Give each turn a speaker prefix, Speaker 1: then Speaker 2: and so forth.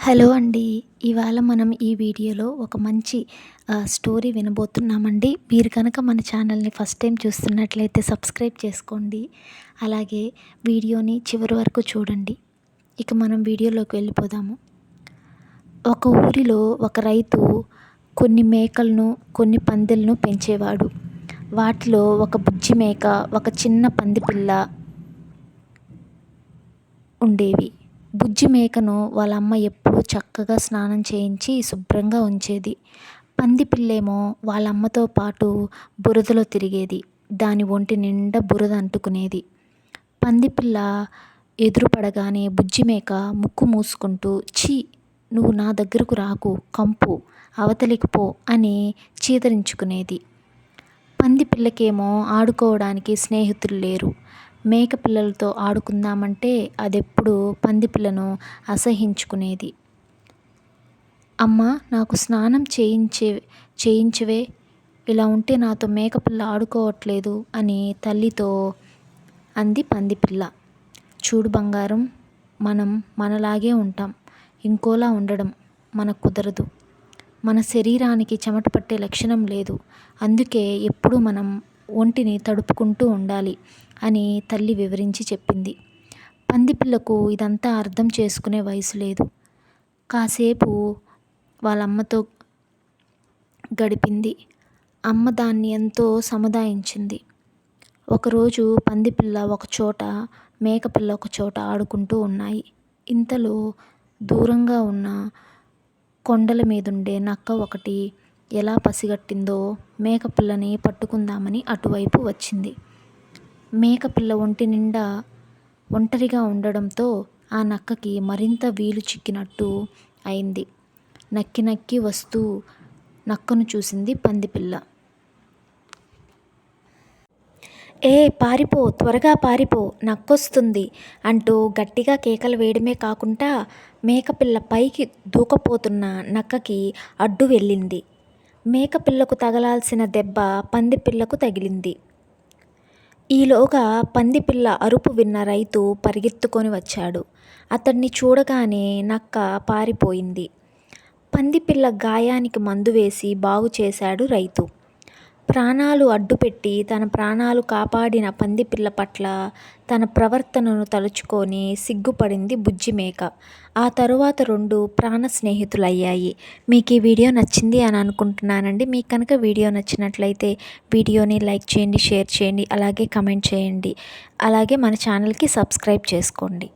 Speaker 1: Hello అండి. ఇవాళ మనం ఈ వీడియోలో ఒక మంచి స్టోరీ వినబోతున్నామండి. మీరు కనుక మన ఛానల్ని ఫస్ట్ టైం చూస్తున్నట్లయితే సబ్స్క్రైబ్ చేసుకోండి. అలాగే వీడియోని చివరి వరకు చూడండి. ఇక మనం వీడియోలోకి వెళ్ళిపోదాము. ఒక ఊరిలో ఒక రైతు కొన్ని మేకలను కొన్ని పందెలను పెంచేవాడు. వాటిలో ఒక బుజ్జి మేక ఒక చిన్న పంది పిల్ల ఉండేవి. బుజ్జి మేకను వాళ్ళ అమ్మ ఎప్పుడూ చక్కగా స్నానం చేయించి శుభ్రంగా ఉంచేది. పంది పిల్లేమో వాళ్ళ అమ్మతో పాటు బురదలో తిరిగేది. దాని ఒంటి నిండా బురద అంటుకునేది. పంది పిల్ల ఎదురుపడగానే బుజ్జి మేక ముక్కు మూసుకుంటూ చీ నువ్వు నా దగ్గరకు రాకు కంపు అవతలికి పో అని చీదరించుకునేది. పంది పిల్లకేమో ఆడుకోవడానికి స్నేహితులు లేరు. మేక పిల్లలతో ఆడుకుందామంటే అదెప్పుడు పంది పిల్లను అసహించుకునేది. అమ్మ నాకు స్నానం చేయించే చేయించవే. ఇలా ఉంటే నాతో మేకపిల్ల ఆడుకోవట్లేదు అని తల్లితో అంది పందిపిల్ల చూడు బంగారం మనం మనలాగే ఉంటాం. ఇంకోలా ఉండడం మనకు కుదరదు. మన శరీరానికి చెమట పట్టే లక్షణం లేదు. అందుకే ఎప్పుడూ మనం ఒంటిని తడుపుకుంటూ ఉండాలి అని తల్లి వివరించి చెప్పింది. పందిపిల్లకు ఇదంతా అర్థం చేసుకునే వయసు లేదు. కాసేపు వాళ్ళ అమ్మతో గడిపింది. అమ్మ దాన్ని ఎంతో సముదాయించింది. ఒకరోజు పందిపిల్ల ఒకచోట మేకపిల్ల ఒకచోట ఆడుకుంటూ ఉన్నాయి. ఇంతలో దూరంగా ఉన్న కొండల మీదుండే నక్క ఒకటి ఎలా పసిగట్టిందో మేకపిల్లని పట్టుకుందామని అటువైపు వచ్చింది. మేకపిల్ల ఒంటి నిండా ఒంటరిగా ఉండడంతో ఆ నక్కకి మరింత వీలు చిక్కినట్టు అయింది. నక్కి నక్కి వస్తూ నక్కను చూసింది పందిపిల్ల. ఏ పారిపో త్వరగా పారిపో నక్కొస్తుంది అంటూ గట్టిగా కేకలు వేయడమే కాకుండా మేకపిల్ల పైకి దూకపోతున్న నక్కకి అడ్డు వెళ్ళింది. మేకపిల్లకు తగలాల్సిన దెబ్బ పందిపిల్లకు తగిలింది. ఈలోగా పందిపిల్ల అరుపు విన్న రైతు పరిగెత్తుకొని వచ్చాడు. అతన్ని చూడగానే నక్క పారిపోయింది. పందిపిల్ల గాయానికి మందు వేసి బాగు చేశాడు రైతు. ప్రాణాలు అడ్డుపెట్టి తన ప్రాణాలు కాపాడిన పందిపిల్ల పట్ల తన ప్రవర్తనను తలుచుకొని సిగ్గుపడింది బుజ్జిమేక. ఆ తరువాత రెండు ప్రాణ స్నేహితులయ్యాయి. మీకు ఈ వీడియో నచ్చింది అని అనుకుంటున్నానండి. మీకు కనుక వీడియో నచ్చినట్లయితే వీడియోని లైక్ చేయండి షేర్ చేయండి అలాగే కమెంట్ చేయండి. అలాగే మన ఛానల్కి సబ్స్క్రైబ్ చేసుకోండి.